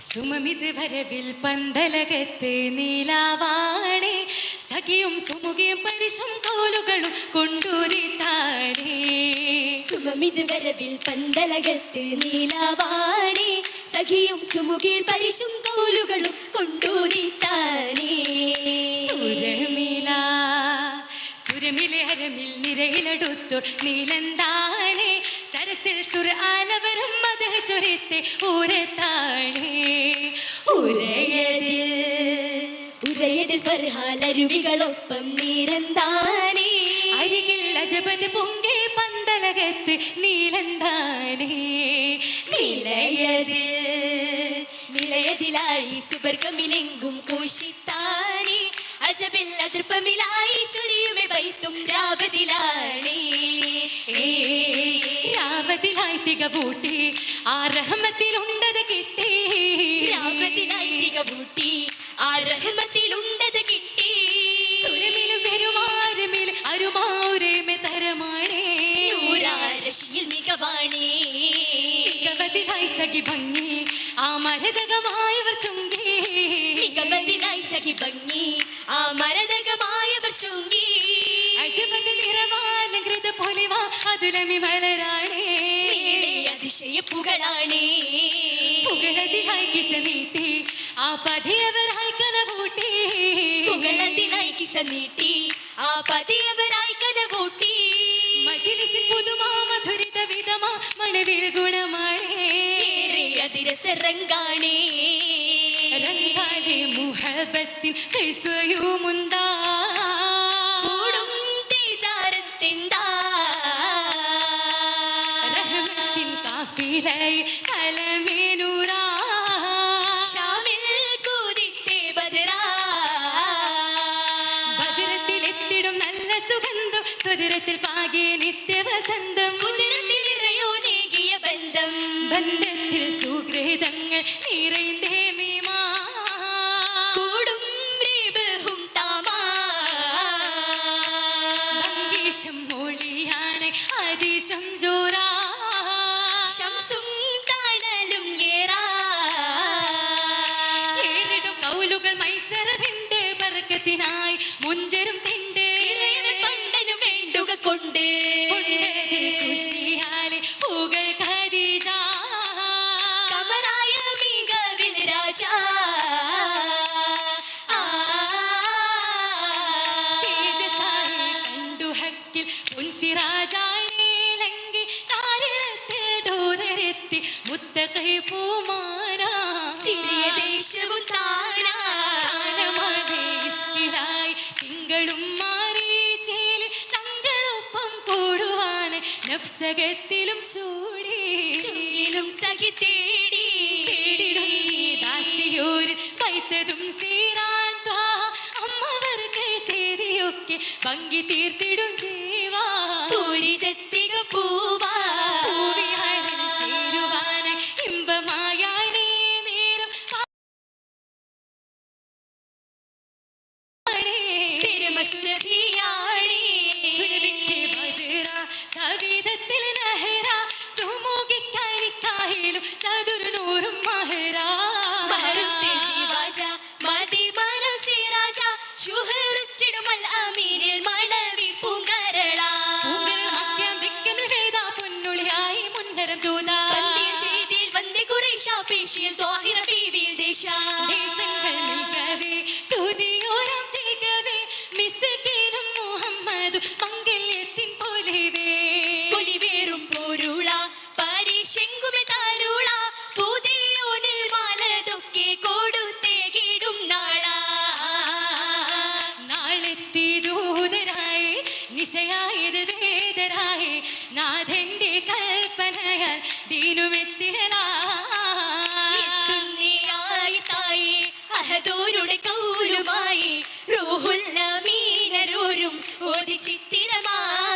സുമമിത് വരവിൽ പന്തലകത്ത് നീലാവാണേ. സഖിയും സുമുഖിയും പരിശും കോലുകളും കൊണ്ടൂരിത്താനേ സുമമിത് വരവിൽ പന്തലകത്ത് നീലാവാണേ. സഖിയും സുമുഖിയിൽ പരിശും കോലുകളും കൊണ്ടൂരിത്താനേ സുരമില സുരമിലെ ഹരമിൽ നിരയിലെടുത്തു നീലന്താനേ സരസിൽ സുര ആലവരും മത ചൊരത്തെ ഊരത്താണേ ഉരയതിൽ നീരന്താനി? അരികിൽ അജപത് പൊങ്കെ പന്തലകത്ത് നീലന്താനേ? നിലയതിൽ നിലയതിലായി സുബർഗമിലെങ്കും കോശിത്താനേ. അജബിൽ അതിർപ്പമിലായി ചൊരിയുമെ വൈത്തും രാവതിലാണേ. രാവതിലായി തികവൂട്ടി ആ റഹ്മത്തിലുണ്ടത് കിട്ടി. രാവതിലായി തികവൂട്ടി ആ റഹ്മത്തിലുണ്ടത് സഖി ഭംഗി ആ മരതകമായവർ ചുങ്കി. മികവതിനായി സഖി ഭംഗി ആ മരതകമായവർ ചുങ്കി. നിറവാലങ്കൃത പൊലിവാ അതുലമി മലരാണേ. അതിശയ പുകളാണേ പുകളതിലായി കിസ നീട്ടി ആ പതിയവരായി കനവൂട്ടി. പുകളതിനായി കിസ നീട്ടി ആ പതിയവരായി കനവൂട്ടി. മജിലിസിൽ പുതുമാ മധുരിത വിധമാ മണവിൽ ഗുണമാണേ. അതിരസരങ്കാണേ രംഗാലെ മുഹബത്തിൻ കൈസ്വയുമുണ്ടാ കൂടും തേജാരത്തിന്താ. റഹ്മത്തിൻ കാഫിലയിൽ കലമേനൂറാ. സുഗന്ധം സ്വതരത്തിൽ പാകെ ഹക്കിൽ പുൻസിറാജാണേലങ്കി താരിളത്തിൽ ദൂതരെത്തി മുത്തകൈ മുത്ത സിറിയ ദേശവും തിങ്കളും മാറി ചേലിൽ തങ്ങളൊപ്പം കൂടുവാൻ നഫ്സകത്തിലും ചൂടി. ചൂടിലും സഖി തേടി. തേടിടും പൈത്തതും സീരാ ഭംഗി തീർത്തിടും ജീവാ. പൂരിതെത്തിക പൂവാ. ദേശങ്ങൾ മികവേ, തുതിയോരം മഹദൂരുടെ കൗലുമായി റൂഹുൽ അമീനരൂരും ചിത്തിരമായി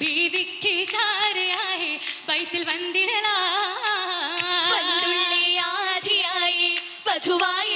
ബീവിക്ക് ചാരയായി ബൈത്തിൽ വന്തിടലായി വധുവായി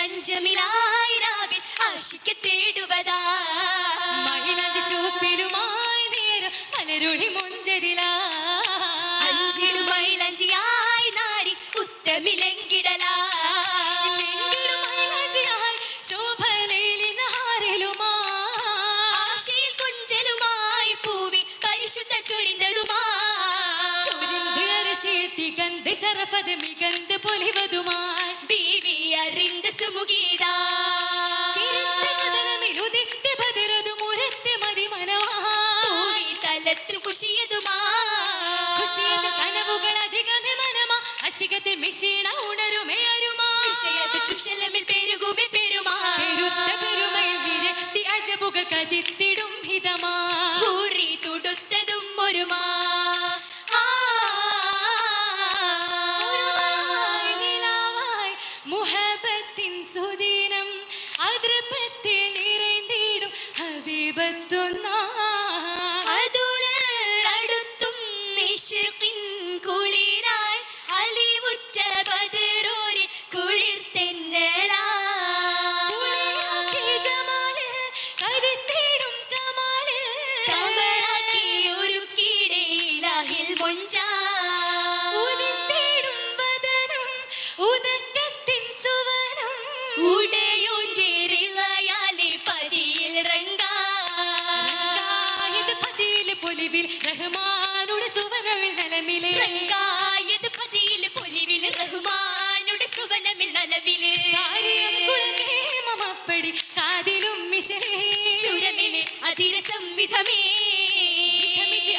പരിഷതിൽ തഞ്ചമിലായി രാവിൽ ആശിക്ക തേടുവതാ. മഹിളതി ചൂപ്പിലുമായി നേരം മലരുളി മുഞ്ചരിലായി അഞ്ചിടുമൈലഞ്ചിയായി നാരി ഉത്തമിലെങ്കിടലാ. ചൊരിന്തതുമാ. ചൊരിന്ത് അരിശിൽ തികന്ത് ശരഫത് മികന്ത് പൊലിവതുമായി അറിந்த സുമുഖീതാ. ചിരിത്ത കഥനമിലുദിത്ത് ബദിരതു മുരത്ത് മതിമനവാ. പൂവി തലത്തിൽ കുശിയതുമാ. ഖുഷിയത് കനവുകൾ അധികമേ മനമാ. അശികത്തിൽ മിഷീണ ഉണരുമേ അരുമാ. വിഷയത് ചുഷലമിൽ പെരുകുമെ പെരുമാ. പെരുത്ത പെരുമയിൽ വിരക്തി അജബുകൾ കതിത്തിടും ഹിതമാ. ഇഷ്കിൻ കാതിലും സുരമിലെ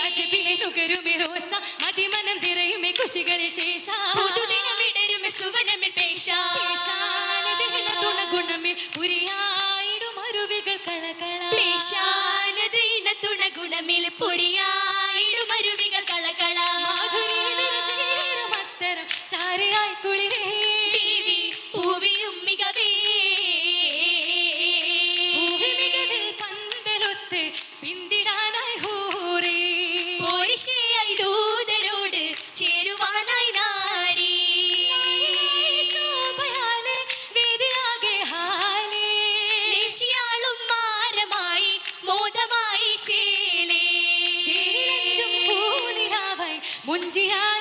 അജബിലെ നുകരുമേ റോസ മതിമനം ശേഷ. പുതുദിനമിടരുമെ സുവനമേ പേശ. പുരിയായിടും അരുവികൾ കളകള. പേശാനത് ഇണത്തുണ ഗുണമിൽ പൊരിയായിടും അരുവികൾ കളകള. അത്തരം ചാരയായി കുളിരേ Andy and